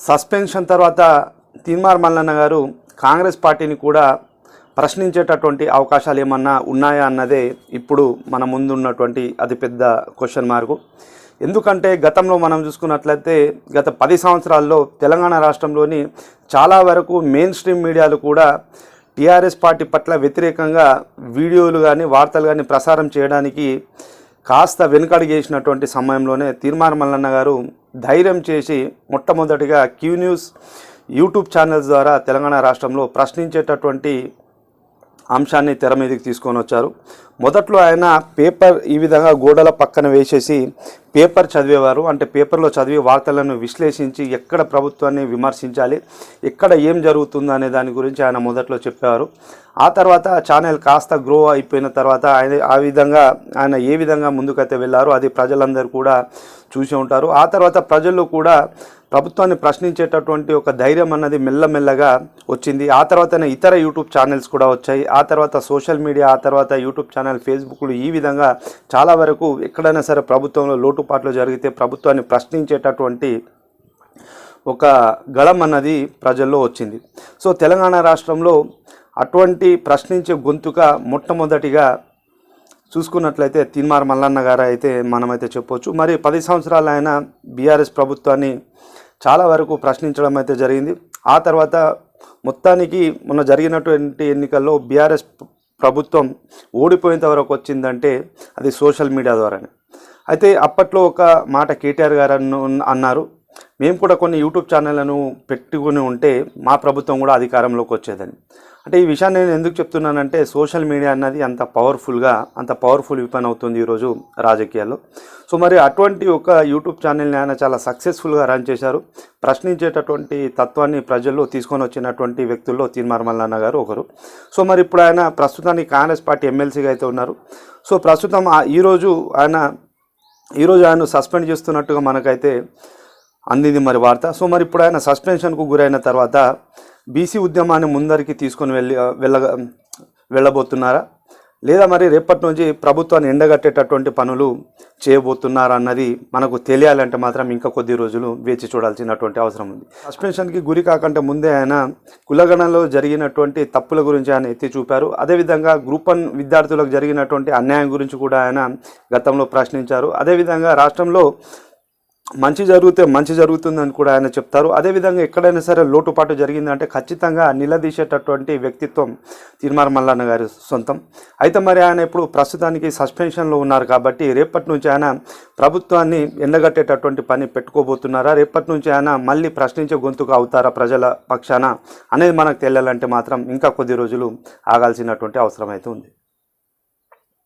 Suspension తర్వాత తీన్మార్ మల్లన్న గారు కాంగ్రెస్ పార్టీని కూడా ప్రశ్నించేటటువంటి అవకాశాలు ఏమన్నా ఉన్నాయా అన్నదే ఇప్పుడు మన ముందున్నటువంటి అతిపెద్ద క్వశ్చన్ మార్కు. ఎందుకంటే గతంలో మనం చూసుకున్నట్లయితే గత పది సంవత్సరాల్లో తెలంగాణ రాష్ట్రంలోని చాలా వరకు మెయిన్ స్ట్రీమ్ మీడియాలు కూడా టీఆర్ఎస్ పార్టీ పట్ల వ్యతిరేకంగా వీడియోలు కానీ వార్తలు కానీ ప్రసారం చేయడానికి కాస్త వెనుకడుగేసినటువంటి సమయంలోనే తీర్మాన మల్లన్న గారు ధైర్యం చేసి మొట్టమొదటిగా క్యూ న్యూస్ యూట్యూబ్ ఛానల్స్ ద్వారా తెలంగాణ రాష్ట్రంలో ప్రశ్నించేటటువంటి అంశాన్ని తెర మీదకి తీసుకొని వచ్చారు. మొదట్లో ఆయన పేపర్ ఈ విధంగా గోడల పక్కన వేసేసి పేపర్ చదివేవారు అంటే పేపర్లో చదివి వార్తలను విశ్లేషించి ఎక్కడ ప్రభుత్వాన్ని విమర్శించాలి ఎక్కడ ఏం జరుగుతుంది అనే దాని గురించి ఆయన మొదట్లో చెప్పేవారు. ఆ తర్వాత ఛానల్ కాస్త గ్రో అయిపోయిన తర్వాత ఆయన ఆ విధంగా ఆయన ఏ విధంగా ముందుకైతే వెళ్ళారో అది ప్రజలందరూ కూడా చూసి ఉంటారు. ఆ తర్వాత ప్రజల్లో కూడా ప్రభుత్వాన్ని ప్రశ్నించేటటువంటి ఒక ధైర్యం అన్నది మెల్లమెల్లగా వచ్చింది. ఆ తర్వాతనే ఇతర యూట్యూబ్ ఛానల్స్ కూడా వచ్చాయి. ఆ తర్వాత సోషల్ మీడియా ఆ తర్వాత యూట్యూబ్ ఛానల్ ఫేస్బుక్లు ఈ విధంగా చాలా వరకు ఎక్కడైనా సరే ప్రభుత్వంలో లోటుపాట్లు జరిగితే ప్రభుత్వాన్ని ప్రశ్నించేటటువంటి ఒక గళం అన్నది ప్రజల్లో వచ్చింది. సో తెలంగాణ రాష్ట్రంలో అటువంటి ప్రశ్నించే గొంతుక మొట్టమొదటిగా చూసుకున్నట్లయితే తిన్మార్ మల్లన్న గారు అయితే మనమైతే చెప్పొచ్చు. మరి పది సంవత్సరాలు ఆయన బీఆర్ఎస్ ప్రభుత్వాన్ని చాలా వరకు ప్రశ్నించడం అయితే జరిగింది. ఆ తర్వాత మొత్తానికి మొన్న జరిగినటువంటి ఎన్నికల్లో బీఆర్ఎస్ ప్రభుత్వం ఓడిపోయేంత వరకు వచ్చిందంటే అది సోషల్ మీడియా ద్వారానే. అయితే అప్పట్లో ఒక మాట కేటీఆర్ గారు అన్నారు. మేము కూడా కొన్ని యూట్యూబ్ ఛానళ్ళను పెట్టుకుని ఉంటే మా ప్రభుత్వం కూడా అధికారంలోకి వచ్చేదని. అంటే ఈ విషయాన్ని నేను ఎందుకు చెప్తున్నానంటే సోషల్ మీడియా అన్నది అంత పవర్ఫుల్గా అంత పవర్ఫుల్ విపన్ అవుతుంది ఈరోజు రాజకీయాల్లో. సో మరి అటువంటి ఒక యూట్యూబ్ ఛానల్ని ఆయన చాలా సక్సెస్ఫుల్గా రన్ చేశారు. ప్రశ్నించేటటువంటి తత్వాన్ని ప్రజల్లో తీసుకొని వచ్చినటువంటి వ్యక్తుల్లో తీర్మార్ మల్లన్న గారు ఒకరు. సో మరి ఇప్పుడు ఆయన ప్రస్తుతానికి కాంగ్రెస్ పార్టీ ఎమ్మెల్సీగా అయితే ఉన్నారు. సో ప్రస్తుతం ఆ- ఈరోజు ఆయన ఈరోజు ఆయన సస్పెండ్ చేస్తున్నట్టుగా మనకైతే అందింది మరి వార్త. సో మరి ఇప్పుడు ఆయన సస్పెన్షన్కు గురైన తర్వాత బీసీ ఉద్యమాన్ని ముందరికి తీసుకొని వెళ్ళి వెళ్ళ వెళ్ళబోతున్నారా? లేదా మరి రేపటి నుంచి ప్రభుత్వాన్ని ఎండగట్టేటటువంటి పనులు చేయబోతున్నారన్నది మనకు తెలియాలంటే మాత్రం ఇంకా కొద్ది రోజులు వేచి చూడాల్సినటువంటి అవసరం ఉంది. సస్పెన్షన్కి గురి కాకంటే ముందే ఆయన కులగణంలో జరిగినటువంటి తప్పుల గురించి ఆయన ఎత్తి చూపారు. అదేవిధంగా గ్రూప్ వన్ విద్యార్థులకు జరిగినటువంటి అన్యాయం గురించి కూడా ఆయన గతంలో ప్రశ్నించారు. అదేవిధంగా రాష్ట్రంలో మంచి జరిగితే మంచి జరుగుతుందని కూడా ఆయన చెప్తారు. అదేవిధంగా ఎక్కడైనా సరే లోటుపాటు జరిగిందంటే ఖచ్చితంగా నిలదీసేటటువంటి వ్యక్తిత్వం తిరుమల మల్లన్న గారి సొంతం. అయితే మరి ఆయన ఇప్పుడు ప్రస్తుతానికి సస్పెన్షన్లో ఉన్నారు కాబట్టి రేపటి నుంచి ఆయన ప్రభుత్వాన్ని ఎండగట్టేటటువంటి పని పెట్టుకోబోతున్నారా? రేపటి నుంచి ఆయన మళ్ళీ ప్రశ్నించే గొంతుకు అవుతారా ప్రజల పక్షాన? అనేది మనకు తెలియాలంటే మాత్రం ఇంకా కొద్ది రోజులు ఆగాల్సినటువంటి అవసరం అయితే ఉంది.